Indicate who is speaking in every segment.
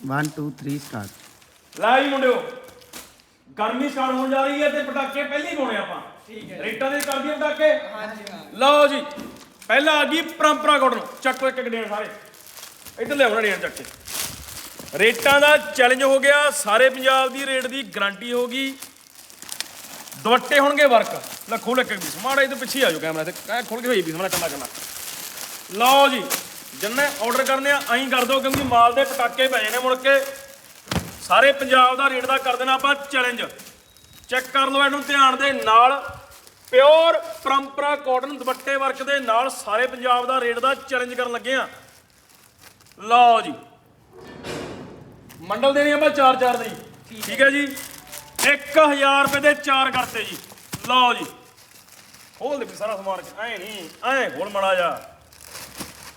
Speaker 1: 1 2 3 start
Speaker 2: ਲੈ ਜੀ ਮੁੰਡਿਓ ਗਰਮੀ ਸਟਾਰਟ ਹੋਣ ਜਾ ਰਹੀ ਹੈ ਤੇ ਪਟਾਕੇ ਪਹਿਲੇ ਹੀ ਪਾਉਣੇ ਆਪਾਂ। ਠੀਕ ਹੈ ਰੇਟਾਂ ਦੇ ਕਰ ਦਈਏ ਪਟਾਕੇ। ਹਾਂਜੀ ਹਾਂ। ਲਓ ਜੀ ਪਹਿਲਾ ਆ ਗਈ ਪਰੰਪਰਾ ਕਾਟਨ ਚੱਕੋ ਇੱਕ ਇੱਕ ਡੇਣ ਸਾਰੇ। ਇੱਧਰ ਲਿਆਉਣਾ ਡੇਣ ਚੱਕ ਕੇ। ਰੇਟਾਂ ਦਾ ਚੈਲੰਜ ਹੋ ਗਿਆ ਸਾਰੇ ਪੰਜਾਬ ਦੀ ਰੇਟ ਦੀ ਗਾਰੰਟੀ ਹੋਗੀ ਦੁਪੱਟੇ ਹੋਣਗੇ ਵਰਕ ਲੈ ਖੋਲ ਇੱਕ ਵੀ ਸਮਾੜਾ ਇਹਦੇ ਪਿੱਛੇ ਆ ਜਾਓ ਕੈਮਰਾ ਤੇ ਐ ਖੋਲ ਕੇ ਹੋਈ ਵੀ ਸਮਾੜਾ ਕੱਲਾ ਕੱਲਾ ਲਓ ਜੀ ਜਿੰਨੇ ਆਰਡਰ ਕਰਨੇ ਆ ਐਂ ਕਰ ਦਿਓ ਕਿਉਂਕਿ ਮਾਲ ਦੇ ਪਟਾਕੇ ਪੈ ਜਾਣੇ ਮੁੜ ਕੇ। ਸਾਰੇ ਪੰਜਾਬ ਦਾ ਰੇਟ ਦਾ ਕਰ ਦੇਣਾ ਆਪਾਂ ਚੈਲੰਜ ਚੈੱਕ ਕਰ ਲਓ ਇਹਨੂੰ ਧਿਆਨ ਦੇ ਨਾਲ। ਪਿਓਰ ਪਰੰਪਰਾ ਕਾਟਨ ਦੁਪੱਟੇ ਵਰਕ ਦੇ ਨਾਲ ਸਾਰੇ ਪੰਜਾਬ ਦਾ ਰੇਟ ਦਾ ਚੈਲੰਜ ਕਰਨ ਲੱਗੇ ਆ। ਲਓ ਜੀ। ਮੰਡਲ ਦੇਣੀ ਆਪਾਂ 4-4 ਦੀ। ਠੀਕ ਹੈ। ਜੀ। 1000 ਰੁਪਏ ਦੇ 4 ਕਰਤੇ ਜੀ। ਲਓ ਜੀ। ਖੋਲ ਦੇ ਵੀ ਸਾਰਾ ਸਮਾਨ ਐ ਨਹੀਂ ਐ ਖੋਲ ਮੜਾ ਜਾ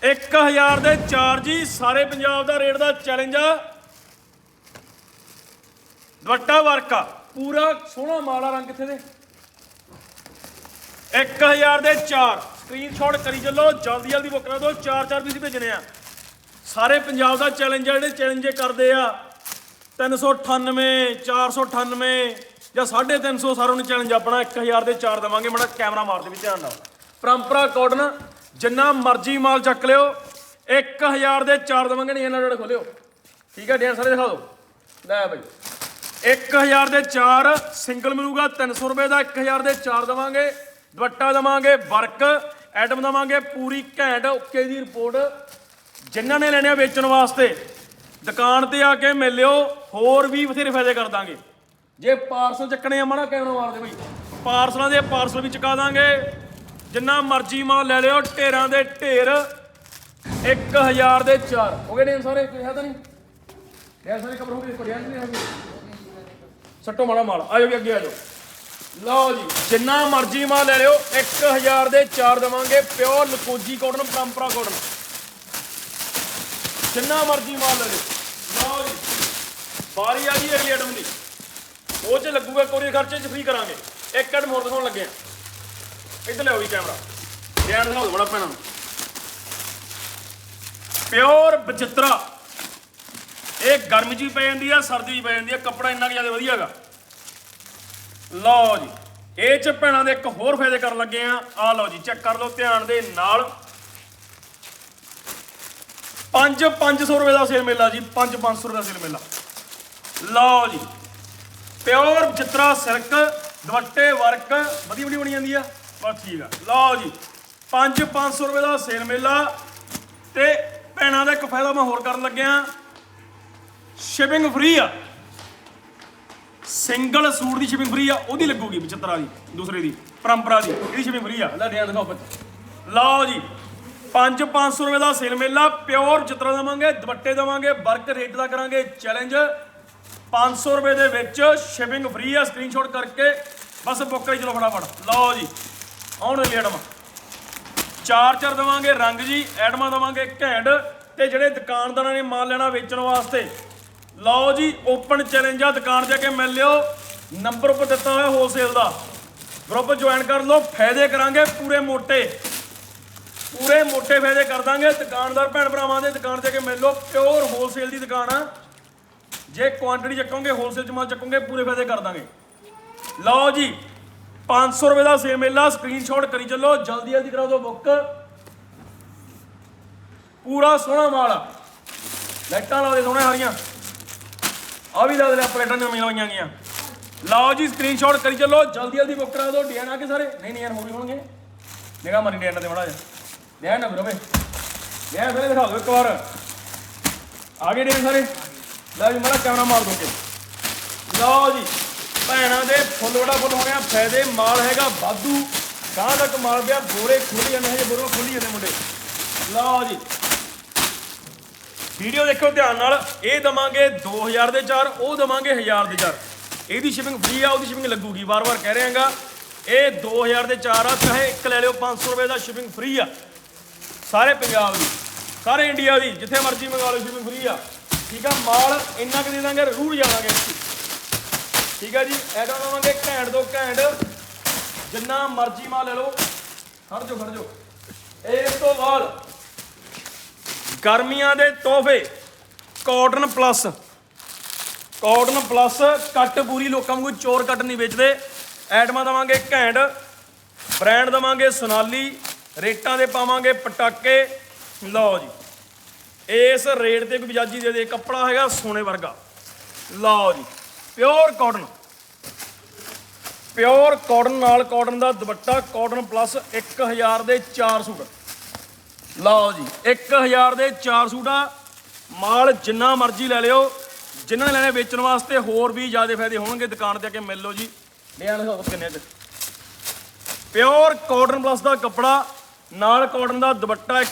Speaker 2: 1000 ਦੇ ਚਾਰ ਜੀ ਸਾਰੇ ਪੰਜਾਬ ਦਾ ਰੇਟ ਦਾ ਚੈਲੰਜ ਆ। ਦੁਪੱਟਾ ਵਰਕ, ਪੂਰਾ ਸੋਹਣਾ ਮਾਲਾ ਰੰਗ ਕਿੱਥੇ ਦੇ। 1000 ਦੇ 4 ਸਕਰੀਨਸ਼ਾਟ ਕਰੀ ਚੱਲੋ, ਜਲਦੀ ਜਲਦੀ ਬੁੱਕ ਕਰਾ ਦਿਓ 4-4 ਪੀਸ ਭੇਜਣੇ ਆ। ਸਾਰੇ ਪੰਜਾਬ ਦਾ ਚੈਲੰਜ ਆ, ਜਿਹੜੇ ਚੈਲੰਜ ਕਰਦੇ ਆ 398 498 ਜਾਂ 350 ਸਾਰਿਆਂ ਨੂੰ ਚੈਲੰਜ ਆਪਣਾ 1000 ਦੇ ਚਾਰ ਦੇਵਾਂਗੇ। ਮੜਾ ਕੈਮਰਾ ਮਾਰ ਦੇ ਵੀ ਧਿਆਨ ਨਾਲ। ਪਰੰਪਰਾ ਕਾਟਨ ਜਿੰਨਾ ਮਰਜ਼ੀ ਮਾਲ ਚੱਕ ਲਿਓ 1000 ਦੇ ਚਾਰ ਦੇਵਾਂਗੇ ਨਹੀਂ ਇਹਨਾਂ ਜਿਹੜੇ ਖੋਲਿਓ। ਠੀਕ ਹੈ, ਡੇਢ ਸਾਰੇ ਦਿਖਾ ਦਿਓ। ਲੈ ਬਈ 1000 ਦੇ 4 ਸਿੰਗਲ ਮਿਲੂਗਾ 300 ਰੁਪਏ ਦਾ 1000 ਦੇ 4 ਦਵਾਂਗੇ, ਦੁਪੱਟਾ ਦਵਾਂਗੇ, ਵਰਕ, ਐਟਮ ਦਵਾਂਗੇ, ਪੂਰੀ ਘੈਂਟ, ਓਕੇ ਦੀ ਰਿਪੋਰਟ। ਜਿਨ੍ਹਾਂ ਨੇ ਲੈਣੇ ਆ ਵੇਚਣ ਵਾਸਤੇ, ਦੁਕਾਨ ਤੇ ਆ ਕੇ ਮਿਲ ਲਿਓ, ਹੋਰ ਵੀ ਬਥੇਰੇ ਫਾਇਦੇ ਕਰ ਦਾਂਗੇ। ਜੇ ਪਾਰਸਲ ਚੱਕਣੇ ਆ, ਮਾੜਾ ਕੈਮਰਾ ਮਾਰ ਦੇ ਬਈ। ਪਾਰਸਲਾਂ ਦੇ ਪਾਰਸਲ ਵੀ ਚੁਕਾ ਦਾਂਗੇ। ਜਿੰਨਾ ਮਰਜ਼ੀ ਮਾਲ ਲੈ ਲਿਓ, ਢੇਰਾਂ ਦੇ ਢੇਰ। 1000 ਦੇ 4 ਹੋ ਗਏ ਨੇ ਸਾਰੇ? ਕੋਈ ਹੈ ਤਾਂ ਨਹੀਂ? ਯਾਰ ਸਾਰੇ ਖਬਰ ਹੋ ਗਈ ਪੜਿਆ ਨਹੀਂ ਹੈਗੀ? ਸੱਟੋ ਮਾੜਾ ਮਾਲ। ਆਜੋ ਵੀ ਅੱਗੇ ਆਜੋ ਲਓ ਜੀ, ਜਿੰਨਾ ਮਰਜ਼ੀ ਮਾਲ ਲੈ ਲਿਓ 1000 ਦੇ 4 ਦਵਾਂਗੇ ਪਿਓਰ ਲਕੋਜੀ ਕਾਟਨ, ਪਰੰਪਰਾ ਕਾਟਨ। ਜਿੰਨਾ ਮਰਜ਼ੀ ਮਾਲ ਲੈ ਲਿਓ। ਲਓ ਜੀ ਬਾਰੀ ਆ ਗਈ ਅਗਲੀ ਆਈਟਮ ਦੀ। ਉਹ ਚ ਲੱਗੂਗਾ, ਕੋਰੀਅਰ ਖਰਚੇ ਚ ਫ੍ਰੀ ਕਰਾਂਗੇ। ਇੱਕ ਆਈਟਮ ਹੋਰ ਦਿਖਾਉਣ ਲੱਗੇ ਆ। ਇੱਧਰ ਲਿਆਓ ਵੀ ਕੈਮਰਾ। ਧਿਆਨ ਦਿਖਾਓ ਬੜਾ ਪੈਣਾ ਪਿਓਰ ਬਚਿੱਤਰਾ। ਇਹ ਗਰਮੀ 'ਚ ਵੀ ਪੈ ਜਾਂਦੀ ਆ, ਸਰਦੀ 'ਚ ਪੈ ਜਾਂਦੀ ਆ, ਕੱਪੜਾ ਇੰਨਾ ਕੁ ਜ਼ਿਆਦਾ ਵਧੀਆ ਹੈਗਾ। ਲਓ ਜੀ, ਇਹ ਚ ਭੈਣਾਂ ਦੇ ਇੱਕ ਹੋਰ ਫਾਇਦੇ ਕਰਨ ਲੱਗੇ ਆ। ਆ ਲਓ ਜੀ, ਚੈੱਕ ਕਰ ਲਓ ਧਿਆਨ ਦੇ ਨਾਲ। 5 500 ਰੁਪਏ ਦਾ ਸੇਲ ਮੇਲਾ ਜੀ 5 500 ਰੁਪਏ ਦਾ ਸੇਲ ਮੇਲਾ। ਲਓ ਜੀ, ਪਿਓਰ ਚਿੱਤਰਾ ਸਿਲਕ, ਦੁਪੱਟੇ, ਵਰਕ ਵਧੀਆ ਵਧੀਆ ਬਣੀ ਜਾਂਦੀ ਆ। ਬਸ ਠੀਕ ਆ। ਲਓ ਜੀ 5 500 ਰੁਪਏ ਦਾ ਸੇਲ ਮੇਲਾ ਤੇ ਭੈਣਾਂ ਦਾ ਇੱਕ ਫਾਇਦਾ ਮੈਂ ਹੋਰ ਕਰਨ ਲੱਗਿਆ। ਸ਼ਿਪਿੰਗ ਫ੍ਰੀ ਆ। ਸਿੰਗਲ ਸੂਟ ਦੀ ਸ਼ਿਪਿੰਗ ਫ੍ਰੀ ਆ, ਉਹਦੀ ਲੱਗੂਗੀ 75 ਦੀ ਦੂਸਰੇ ਦੀ, ਪਰੰਪਰਾ ਦੀ, ਇਹਦੀ ਸ਼ਿਪਿੰਗ ਫ੍ਰੀ ਆ। ਲੈ ਡਿਆ ਦਿਖਾਓ ਬੱਚੇ। ਲਓ ਜੀ 5 500 ਰੁਪਏ ਦਾ ਸੇਲ ਮੇਲਾ, ਪਿਓਰ ਚਿੱਤਰਾ ਦਵਾਂਗੇ, ਦੁਪੱਟੇ ਦਵਾਂਗੇ, ਵਰਕ ਰੇਟ ਦਾ ਕਰਾਂਗੇ ਚੈਲੰਜ 500 ਰੁਪਏ ਦੇ ਵਿੱਚ ਸ਼ਿਪਿੰਗ ਫ੍ਰੀ ਆ ਸਕਰੀਨਸ਼ਾਟ ਕਰਕੇ, ਬਸ ਬੁੱਕ ਕਰੀ, ਚਲੋ ਫਟਾਫਟ। ਲਓ ਜੀ ਆਉਣ ਵਾਲੀ ਐਡਮ ਚਾਰ ਚਾਰ ਦਵਾਂਗੇ, ਰੰਗ ਜੀ ਐਡਮਾਂ ਦਵਾਂਗੇ ਘੈਂਡ ਤੇ ਜਿਹੜੇ ਦੁਕਾਨਦਾਰਾਂ ਨੇ ਮਾਲ ਲੈਣਾ ਵੇਚਣ ਵਾਸਤੇ। ਲਓ ਜੀ ਓਪਨ ਚੈਲੰਜ ਆ, ਦੁਕਾਨ ਜਾ ਕੇ ਮਿਲ ਲਿਓ। ਨੰਬਰ ਉੱਪਰ ਦਿੱਤਾ ਹੋਇਆ ਹੋਲਸੇਲ ਦਾ। ਗਰੁੱਪ ਜੁਆਇਨ ਕਰ ਲਓ, ਫਾਇਦੇ ਕਰਾਂਗੇ ਪੂਰੇ ਮੋਟੇ। ਪੂਰੇ ਮੋਟੇ ਫਾਇਦੇ ਕਰ ਦਾਂਗੇ। ਦੁਕਾਨਦਾਰ ਭੈਣ ਭਰਾਵਾਂ ਦੇ ਦੁਕਾਨ ਜਾ ਕੇ ਮਿਲ ਲਓ ਪਿਓਰ ਹੋਲਸੇਲ ਦੀ ਦੁਕਾਨ ਆ। ਜੇ ਕੁਆਂਟੀਟੀ ਚੱਕੋਗੇ ਹੋਲਸੇਲ ਚ ਮਾਲ ਚੱਕੋਗੇ, ਪੂਰੇ ਫਾਇਦੇ ਕਰ ਦਾਂਗੇ। ਲਓ ਜੀ 500 ਰੁਪਏ ਦਾ ਸੇਲ ਮੇਲਾ ਸਕਰੀਨਸ਼ਾਟ ਕਰੀ ਚੱਲੋ, ਜਲਦੀ ਜਲਦੀ ਕਰਾ ਦਿਓ ਬੁੱਕ ਪੂਰਾ ਸੋਹਣਾ ਮਾਲ ਲਾਈਟਾਂ ਲਾ ਦੇ ਸੋਹਣੇ ਹਰੀਆਂ। ਆ ਵੀ ਲਾ ਦੇ ਪਲੇਟਾਂ ਨਵੀਆਂ ਲਾਈਆਂ ਗਈਆਂ। ਲਓ ਜੀ ਸਕਰੀਨਸ਼ਾਟ ਕਰੀ ਚੱਲੋ, ਜਲਦੀ ਜਲਦੀ ਬੁੱਕ ਕਰਾ ਦਿਓ ਡੀਐਨ ਆ ਕੇ ਸਾਰੇ? ਨਹੀਂ ਨਹੀਂ ਯਾਰ, ਹੋਰ ਵੀ ਹੋਣਗੇ। ਨਿਗਾਹ ਮਾਰੀ ਡੀਐਨ ਤੇ ਮੜਾ ਜਾ ਡਿਆਨ ਨਾ ਬਰੋਵੇ ਡਿਆਨ ਸਾਰੇ ਦਿਖਾ ਦਿਓ ਇੱਕ ਵਾਰ। ਆ ਗਏ ਡੀਐਨ ਸਾਰੇ। ਲੈ ਜੀ, ਮੜਾ ਕੈਮਰਾ ਮਾਰ ਦੋਗੇ ਲਓ ਜੀ। ਭੈਣਾਂ ਦੇ ਫੁੱਲ ਵੜਾ ਫੁੱਲ ਹੋ ਫਾਇਦੇ ਮਾਲ ਹੈਗਾ ਵਾਧੂ। ਗਾਂ ਤੱਕ ਮਾਲ ਪਿਆ ਬੋਰੇ ਖੁੱਲੀ ਜਾਂਦੇ ਹਜੇ ਬੋਰੇ ਖੁੱਲੀ ਜਾਂਦੇ ਮੁੰਡੇ। ਲਓ ਜੀ। ਵੀਡੀਓ ਦੇਖੋ ਧਿਆਨ ਨਾਲ, ਇਹ ਦਵਾਂਗੇ 2000 ਦੇ ਚਾਰ, ਉਹ ਦਵਾਂਗੇ 1000 ਦੇ ਚਾਰ। ਇਹਦੀ ਸ਼ਿਪਿੰਗ ਫ੍ਰੀ ਆ, ਉਹਦੀ ਸ਼ਿਪਿੰਗ ਲੱਗੂਗੀ, ਵਾਰ-ਵਾਰ ਕਹਿ ਰਹੇ ਹਾਂਗਾ। ਇਹ 2000 ਦੇ ਚਾਰ ਆ, ਚਾਹੇ ਇੱਕ ਲੈ ਲਿਓ 500 ਰੁਪਏ ਦਾ ਸ਼ਿਪਿੰਗ ਫ੍ਰੀ ਆ। ਸਾਰੇ ਪੰਜਾਬ ਦੀ, ਸਾਰੇ ਇੰਡੀਆ ਦੀ, ਜਿੱਥੇ ਮਰਜ਼ੀ ਮੰਗਾ ਲਓ ਸ਼ਿਪਿੰਗ ਫ੍ਰੀ ਆ। ਠੀਕ ਆ, ਮਾਲ ਇੰਨਾ ਕੁ ਦੇ ਦਾਂਗੇ ਰੂੜ ਜਾਵਾਂਗੇ ਠੀਕ ਹੈ ਜੀ ਐਡਾ ਦਵਾਂਗੇ ਘੈਂਟ ਤੋਂ ਘੈਂਟ, ਜਿੰਨਾ ਮਰਜ਼ੀ ਮਾਲ ਲੈ ਲਓ। ਖੜ ਜਾਓ ਖੜ ਜਾਓ। ਇਸ ਤੋਂ ਬਾਅਦ ਗਰਮੀਆਂ ਦੇ ਤੋਹਫੇ cotton plus cotton plus cut ਪੂਰੀ ਲੋਕਾਂ ਵਾਂਗੂ ਚੋਰ ਕੱਟ ਨਹੀਂ ਵੇਚਦੇ। ਐਟਮਾਂ ਦਵਾਂਗੇ ਘੈਂਟ, ਬ੍ਰਾਂਡ ਦਵਾਂਗੇ ਸੋਨਾਲੀ, ਰੇਟਾਂ ਦੇ ਪਾਵਾਂਗੇ ਪਟਾਕੇ। ਲਓ ਜੀ, ਇਸ ਰੇਟ ਤੇ ਕੋਈ ਬਜਾਜੀ ਦੇ ਦੇ ਕੱਪੜਾ ਹੈਗਾ ਸੋਨੇ ਵਰਗਾ। ਲਓ ਜੀ। Pure cotton. ਪਿਓਰ ਕਾਟਨ ਨਾਲ ਕਾਟਨ ਦਾ ਦੁਪੱਟਾ ਕਾਟਨ ਪਲੱਸ 1000 ਦੇ 4 ਸੂਟ। ਲਓ ਜੀ 1000 ਦੇ 4 ਸੂਟ ਆ ਮਾਲ ਜਿੰਨਾ ਮਰਜ਼ੀ ਲੈ ਲਿਓ ਜਿਨ੍ਹਾਂ ਨੇ ਲੈਣੇ ਵੇਚਣ ਵਾਸਤੇ ਹੋਰ ਵੀ ਜ਼ਿਆਦਾ ਫਾਇਦੇ ਹੋਣਗੇ ਦੁਕਾਨ ਤੇ ਆ ਕੇ ਮਿਲ ਲਓ ਜੀ। ਲਿਆ ਲਿਖਾਓ ਕਿੰਨੇ ਚ ਪਿਓਰ ਕਾਟਨ ਪਲੱਸ ਦਾ ਕੱਪੜਾ, ਨਾਲ ਕਾਟਨ ਦਾ ਦੁਪੱਟਾ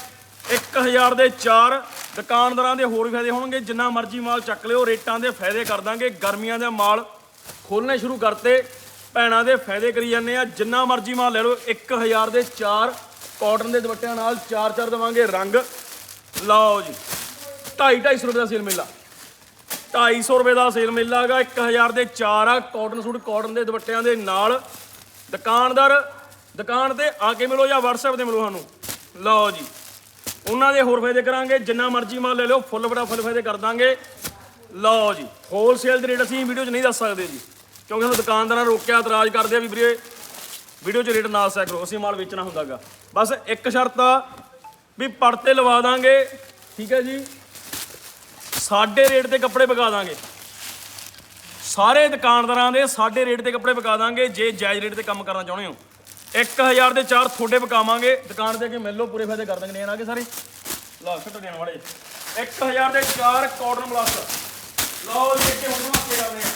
Speaker 2: 1000 ਦੇ 4 ਦੁਕਾਨਦਾਰਾਂ ਦੇ ਹੋਰ ਵੀ ਫਾਇਦੇ ਹੋਣਗੇ। ਜਿੰਨਾ ਮਰਜ਼ੀ ਮਾਲ ਚੱਕ ਲਿਓ, ਰੇਟਾਂ ਦੇ ਫਾਇਦੇ ਕਰ ਦਾਂਗੇ। ਗਰਮੀਆਂ ਦੇ ਮਾਲ ਖੋਲਣੇ ਸ਼ੁਰੂ ਕਰਤੇ, ਭੈਣਾਂ ਦੇ ਫਾਇਦੇ ਕਰੀ ਜਾਂਦੇ ਆ। ਜਿੰਨਾ ਮਰਜ਼ੀ ਮਾਲ ਲੈ ਲਓ 1000 ਦੇ 4 ਕਾਟਨ ਦੇ ਦੁਪੱਟਿਆਂ ਨਾਲ 4-4 ਦੇਵਾਂਗੇ ਰੰਗ। ਲਓ ਜੀ 2.5 ਰੁਪਏ ਦਾ ਸੇਲ ਮੇਲਾ। 250 ਰੁਪਏ ਦਾ ਸੇਲ ਮੇਲਾ ਹੈਗਾ। 1000 ਦੇ 4 ਆ, ਕਾਟਨ ਸੂਟ ਕਾਟਨ ਦੇ ਦੁਪੱਟਿਆਂ ਦੇ ਨਾਲ। ਦੁਕਾਨਦਾਰ, ਦੁਕਾਨ ਤੇ ਆ ਕੇ ਮਿਲੋ ਜਾਂ WhatsApp ਤੇ ਮਿਲੋ ਸਾਨੂੰ। ਲਓ ਜੀ ਉਹਨਾਂ ਦੇ ਹੋਰ ਫਾਇਦੇ ਕਰਾਂਗੇ, ਜਿੰਨਾ ਮਰਜ਼ੀ ਮਾਲ ਲੈ ਲਿਓ, ਫੁੱਲ ਬੜਾ ਫੁੱਲ ਫਾਇਦੇ ਕਰ ਦਾਂਗੇ। ਲਓ ਜੀ ਹੋਲਸੇਲ ਦੇ ਰੇਟ ਅਸੀਂ ਵੀਡੀਓ 'ਚ ਨਹੀਂ ਦੱਸ ਸਕਦੇ ਜੀ, ਕਿਉਂਕਿ ਸਾਨੂੰ ਦੁਕਾਨਦਾਰਾਂ ਰੋਕਿਆ, ਇਤਰਾਜ਼ ਕਰਦੇ ਆ ਵੀ ਵੀਰੇ, ਵੀਡੀਓ 'ਚ ਰੇਟ ਨਾ ਦੱਸਿਆ ਕਰੋ, ਅਸੀਂ ਮਾਲ ਵੇਚਣਾ ਹੁੰਦਾਗਾ ਬਸ ਇੱਕ ਸ਼ਰਤ ਆ, ਵੀ ਪੜਤੇ ਲਵਾ ਦਾਂਗੇ, ਠੀਕ ਹੈ ਜੀ, ਸਾਡੇ ਰੇਟ ਤੇ ਕੱਪੜੇ ਵਿਕਾ ਦਾਂਗੇ। ਸਾਰੇ ਦੁਕਾਨਦਾਰਾਂ ਦੇ ਸਾਡੇ ਰੇਟ ਤੇ ਕੱਪੜੇ ਵਿਕਾ ਦਾਂਗੇ, ਜੇ ਜਾਇਜ਼ ਰੇਟ ਤੇ ਕੰਮ ਕਰਨਾ ਚਾਹੁੰਦੇ ਹੋ। 1000 ਦੇ ਚਾਰ ਤੁਹਾਡੇ ਪਕਾਵਾਂਗੇ। ਦੁਕਾਨ ਤੇ ਆ ਕੇ ਮਿਲ ਲਓ ਪੂਰੇ ਫਾਇਦੇ ਕਰ ਦਾਂਗੇ ਨੇਣ ਆ ਕੇ ਸਾਰੇ। ਲਓ ਛੱਟ ਦੇਣ ਵਾਲੇ। 1000 ਦੇ 4 ਕਾਟਨ ਪਲੱਸ ਲਓ ਜੀ, ਇੱਥੇ ਹੁਣ ਵਾਸਤੇ ਕਰਦੇ ਆ।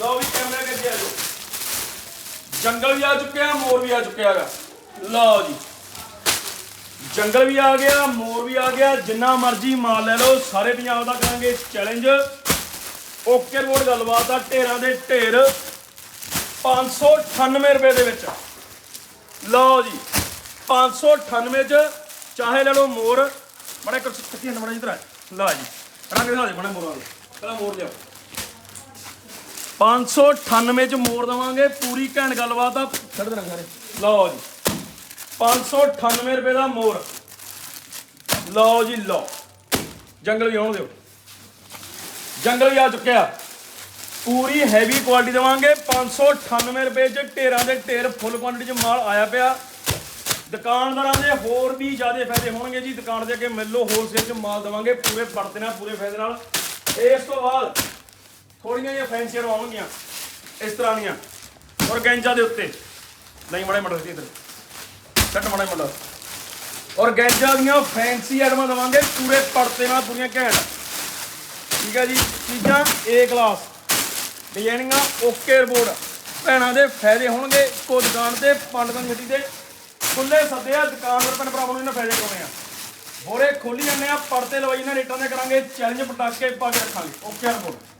Speaker 2: ਲਓ ਵੀ ਕੈਮਰੇ ਅੱਗੇ ਆ ਜਾਓ। ਜੰਗਲ ਵੀ ਆ ਚੁੱਕਿਆ, ਮੋਰ ਵੀ ਆ ਚੁੱਕਿਆ ਹੈਗਾ। ਲਓ ਜੀ। ਜੰਗਲ ਵੀ ਆ ਗਿਆ, ਮੋਰ ਵੀ ਆ ਗਿਆ, ਜਿੰਨਾ ਮਰਜ਼ੀ ਮਾਲ ਲੈ ਲਓ, ਸਾਰੇ ਪੰਜਾਬ ਦਾ ਕਰਾਂਗੇ ਚੈਲੰਜ ਓਕੇ ਰਿਪੋਰਟ ਗੱਲਬਾਤ ਆ, ਢੇਰਾਂ ਦੇ ਢੇਰ। 598 ਰੁਪਏ ਦੇ ਵਿੱਚ। ਲਓ ਜੀ 598 ਚ ਚਾਹੇ ਲੈ ਲਓ ਮੋਰ। ਬੜਾ ਕੁਛ ਕਿੱਥੇ ਨੰਬਰ ਇਧਰ ਆ ਲਓ ਜੀ, ਰੰਗ ਦਿਖਾ ਦੇ ਬੜਾ ਮੋਰ ਵਾਲੇ ਪਹਿਲਾਂ ਮੋਰ ਲਿਆਓ। 598 ਚ ਮੋਰ ਦਵਾਂਗੇ, ਪੂਰੀ ਘੈਂਟ ਗੱਲਬਾਤ ਆ। ਛੱਡ ਦੇਣਾ ਸਾਰੇ। ਲਓ ਜੀ 598 ਰੁਪਏ ਦਾ ਮੋਰ। ਲਓ ਜੀ, ਲਓ। ਜੰਗਲ ਵੀ ਆਉਣ ਦਿਓ। ਜੰਗਲ ਵੀ ਆ ਚੁੱਕਿਆ। ਪੂਰੀ ਹੈਵੀ ਕੁਆਲਿਟੀ ਦਵਾਂਗੇ। 598 ਰੁਪਏ ਚ ਢੇਰਾਂ ਦੇ ਢੇਰ ਫੁੱਲ ਕੁਆਲਿਟੀ ਚ ਮਾਲ ਆਇਆ ਪਿਆ। ਦੁਕਾਨਦਾਰਾਂ ਦੇ ਹੋਰ ਵੀ ਜ਼ਿਆਦਾ ਫਾਇਦੇ ਹੋਣਗੇ ਜੀ। ਦੁਕਾਨ ਦੇ ਅੱਗੇ ਮਿਲ ਲਓ ਹੋਲਸੇਲ ਚ ਮਾਲ ਦਵਾਂਗੇ। ਪੂਰੇ ਪੜਤੇ ਨਾਲ ਪੂਰੇ ਫਾਇਦੇ ਨਾਲ। ਇਸ ਤੋਂ ਬਾਅਦ ਥੋੜੀਆਂ ਜਿਹੀਆਂ ਫੈਂਸੀਆਂ ਆਉਣਗੀਆਂ। ਇਸ ਤਰ੍ਹਾਂ ਦੀਆਂ। ਔਰ ਗੈਂਜਾਂ ਦੇ ਉੱਤੇ। ਨਹੀਂ, ਮੜੇ ਮੜਾ ਸੀ ਇੱਧਰ। ਕੱਟ ਮੜਾ ਮੜਾ ਔਰ ਗੈਂਜਾਂ ਦੀਆਂ ਫੈਂਸੀ ਆਈਟਮਾਂ ਦਵਾਂਗੇ। ਪੂਰੇ ਪੜਤੇ ਨਾਲ ਪੂਰੀਆਂ ਘੈਂਟ। ਠੀਕ ਹੈ ਜੀ। ਚੀਜ਼ਾਂ ਏ ਕਲਾਸ ਡਿਜ਼ਾਈਨਿੰਗਾਂ ਓਕੇ ਰਿਪੋਰਟ। ਭੈਣਾਂ ਦੇ ਫਾਇਦੇ ਹੋਣਗੇ, ਇੱਕੋ ਦੁਕਾਨ ਤੇ ਪੰਡਤਾਂ ਦੀ ਹੱਟੀ ਖੁੱਲੇ ਸੱਦੇ ਆ, ਦੁਕਾਨਦਾਰ ਭੈਣ ਭਰਾਵਾਂ ਨੂੰ ਇਹਨਾਂ ਫਾਇਦੇ ਕਰਾਉਣੇ ਆ। ਹੋਰੇ ਖੋਲੀ ਜਾਂਦੇ ਆ ਪੜਤੇ ਲਵਾਈ ਇਹਨਾਂ ਰੇਟਾਂ ਦੇ ਕਰਾਂਗੇ ਚੈਲੰਜ ਪਟਾਕੇ ਪਾ ਕੇ ਰੱਖਾਂਗੇ। Okay report.